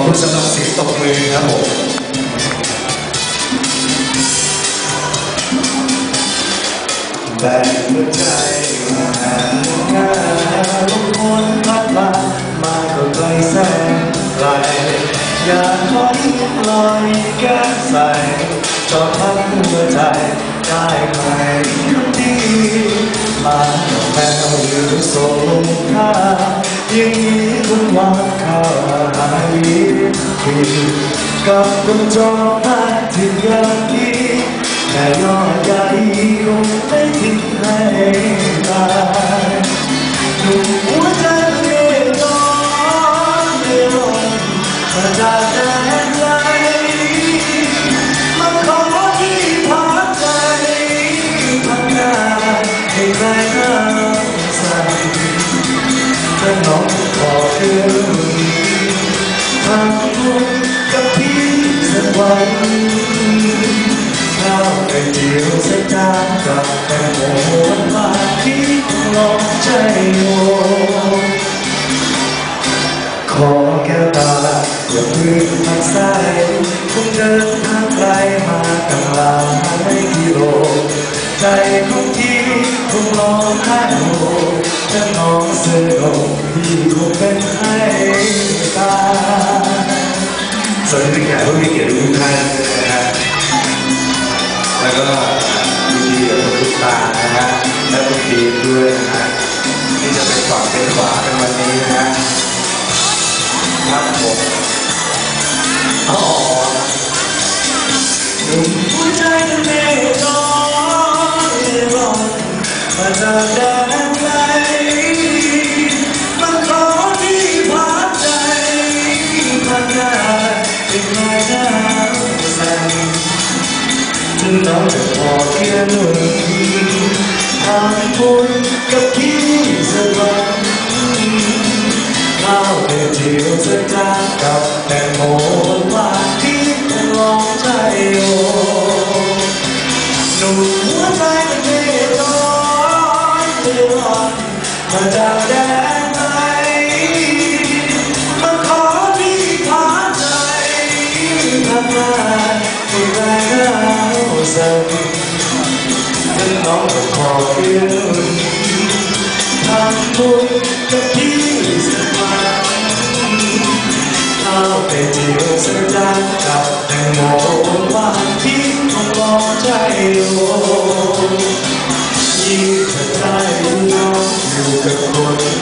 อบคุณสำหรับเสียงตบมือครับผมแบ่งหัวใจมาหางานลงคนพัดมามาก็ไกลแสนไกลอยากขอที่ลอยแก้มใส่จอดพักหัวใจได้ไหมยุดีมาแมวหรือส่งค่า อย่างนี้คุณวางข้าวหายผิดกับคนจองพัดที่ยังดีแต่ยอดใหญ่คงไม่ทิ้งให้ตายหนุ่มหัวใจเรียกร้องเรียกร้องมาจาก น้องขอเพื่อนทำบุญกับพี่สักวันข้าวไข่เดียวใส่จานกับแตงโมหวานๆที่ลองใจโยขอแก้วตาอย่าพึ่งทางซ้ายคงเดินทางไกลมาตั้งหลายกิโลใจ สือโดพี่คงเป็นให้ตายสวัสดีแขกผู้มีเกียรติทุกท่านนะฮะแล้วก็ยินดีกับทุกตานะฮะ น้ำใสน้องจะพอเพียงหนึ่งทำบุญกับพี่สักวันข้าวเป็นเจียวสักจานกับแตงโมหวานที่คงลองใจโยหนุ่มหัวใจเป็นเมตอนเดือดมาจาก พักมาที่ไรหนาสั่นฉันน้องก็ขอเพียงทำบุญกับพี่สักวันข้าเป็ดเจียวสักจานกับแตงโมหวานที่คงลองใจโลยิ่งจะได้น้องอยู่กับคน